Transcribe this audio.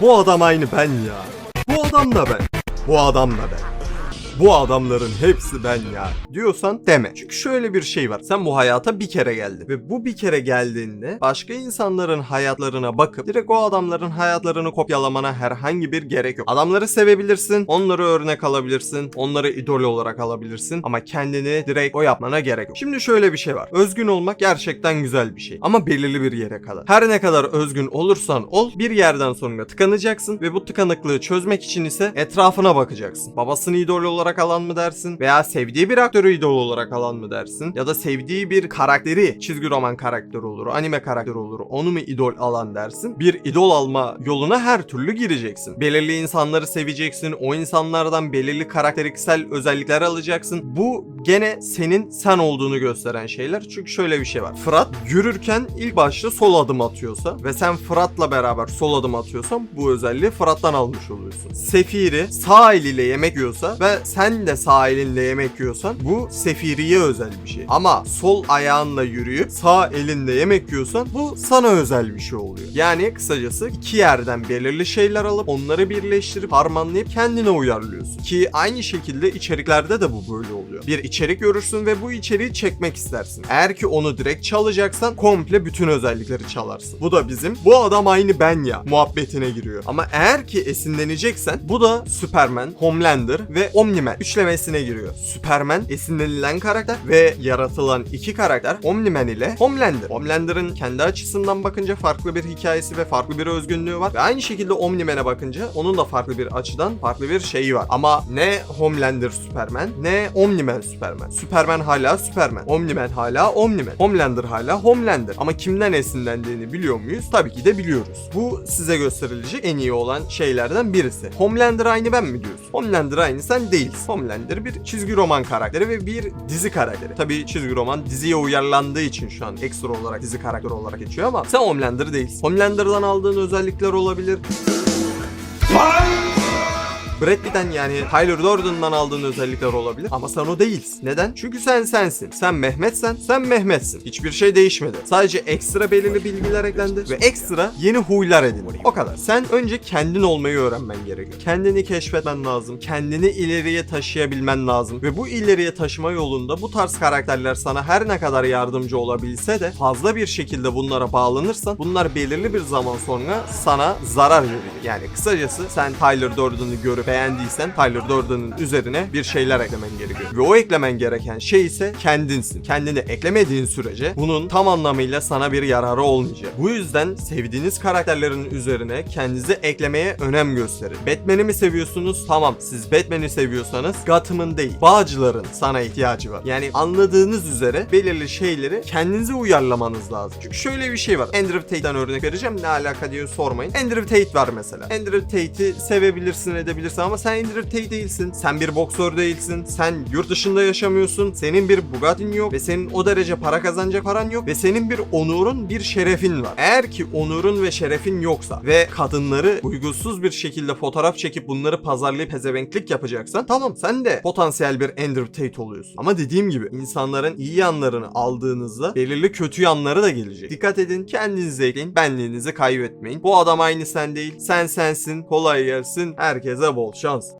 Bu adam aynı ben ya. Bu adam da ben. Bu adam da ben. Bu adamların hepsi ben ya diyorsan deme. Çünkü şöyle bir şey var. Sen bu hayata bir kere geldin. Ve bu bir kere geldiğinde başka insanların hayatlarına bakıp direkt o adamların hayatlarını kopyalamana herhangi bir gerek yok. Adamları sevebilirsin, onları örnek alabilirsin, onları idol olarak alabilirsin ama kendini direkt o yapmana gerek yok. Şimdi şöyle bir şey var. Özgün olmak gerçekten güzel bir şey. Ama belirli bir yere kadar. Her ne kadar özgün olursan ol bir yerden sonra tıkanacaksın ve bu tıkanıklığı çözmek için ise etrafına bakacaksın. Babasını idol olarak alan mı dersin? Veya sevdiği bir aktörü idol olarak alan mı dersin? Ya da sevdiği bir karakteri, çizgi roman karakteri olur, anime karakteri olur, onu mu idol alan dersin? Bir idol alma yoluna her türlü gireceksin. Belirli insanları seveceksin, o insanlardan belirli karakteriksel özellikler alacaksın. Bu gene senin sen olduğunu gösteren şeyler. Çünkü şöyle bir şey var. Fırat yürürken ilk başta sol adım atıyorsa ve sen Fırat'la beraber sol adım atıyorsan bu özelliği Fırat'tan almış oluyorsun. Sefiri sağ eliyle yemek yiyorsa ve sen de sağ elinle yemek yiyorsan bu Sefiri'ye özel bir şey. Ama sol ayağınla yürüyüp sağ elinle yemek yiyorsan bu sana özel bir şey oluyor. Yani kısacası iki yerden belirli şeyler alıp onları birleştirip harmanlayıp kendine uyarlıyorsun. Ki aynı şekilde içeriklerde de bu böyle oluyor. Bir içerik görürsün ve bu içeriği çekmek istersin. Eğer ki onu direkt çalacaksan komple bütün özellikleri çalarsın. Bu da bizim bu adam aynı ben ya muhabbetine giriyor. Ama eğer ki esinleneceksen bu da Superman, Homelander ve Omni-Man üçlemesine giriyor. Superman esinlenilen karakter ve yaratılan iki karakter Omni-Man ile Homelander. Homelander'ın kendi açısından bakınca farklı bir hikayesi ve farklı bir özgünlüğü var. Ve aynı şekilde Omni-Man'e bakınca onun da farklı bir açıdan farklı bir şeyi var. Ama ne Homelander Superman ne Omni-Man Superman. Superman hala Superman. Omni-Man hala Omni-Man. Homelander hala Homelander. Ama kimden esinlendiğini biliyor muyuz? Tabii ki de biliyoruz. Bu size gösterilecek en iyi olan şeylerden birisi. Homelander aynı ben mi diyorsun? Homelander aynı sen değilsin. Homelander bir çizgi roman karakteri ve bir dizi karakteri. Tabii çizgi roman diziye uyarlandığı için şu an ekstra olarak dizi karakteri olarak geçiyor ama sen Homelander değilsin. Homelander'dan aldığın özellikler olabilir. Brad yani Tyler Durden'dan aldığın özellikler olabilir ama sen o değilsin. Neden? Çünkü sen sensin. Sen Mehmetsen sen Mehmetsin. Hiçbir şey değişmedi. Sadece ekstra belirli bilgiler eklendi ve ekstra yeni huylar edindi. O kadar. Sen önce kendin olmayı öğrenmen gerekiyor. Kendini keşfetmen lazım. Kendini ileriye taşıyabilmen lazım ve bu ileriye taşıma yolunda bu tarz karakterler sana her ne kadar yardımcı olabilse de fazla bir şekilde bunlara bağlanırsan bunlar belirli bir zaman sonra sana zarar verir. Yani kısacası sen Tyler Durden'ı görüp beğendiysen Tyler Durden'ın üzerine bir şeyler eklemen gerekiyor. Ve o eklemen gereken şey ise kendinsin. Kendini eklemediğin sürece bunun tam anlamıyla sana bir yararı olmayacak. Bu yüzden sevdiğiniz karakterlerin üzerine kendinizi eklemeye önem gösterin. Batman'i mi seviyorsunuz? Tamam siz Batman'i seviyorsanız Gotham'ın değil Bağcıların sana ihtiyacı var. Yani anladığınız üzere belirli şeyleri kendinize uyarlamanız lazım. Çünkü şöyle bir şey var. Andrew Tate'den örnek vereceğim. Ne alaka diye sormayın. Andrew Tate var mesela. Andrew Tate'i sevebilirsin edebilirsin ama sen Andrew Tate değilsin. Sen bir boksör değilsin. Sen yurt dışında yaşamıyorsun. Senin bir Bugatti'n yok ve senin o derece para kazanacak paran yok ve senin bir onurun, bir şerefin var. Eğer ki onurun ve şerefin yoksa ve kadınları uygunsuz bir şekilde fotoğraf çekip bunları pazarlayıp pezevenklik yapacaksan tamam sen de potansiyel bir Andrew Tate oluyorsun. Ama dediğim gibi insanların iyi yanlarını aldığınızda belirli kötü yanları da gelecek. Dikkat edin kendinize ekleyin. Benliğinizi kaybetmeyin. Bu adam aynı sen değil. Sen sensin. Kolay gelsin. Herkese bol şans.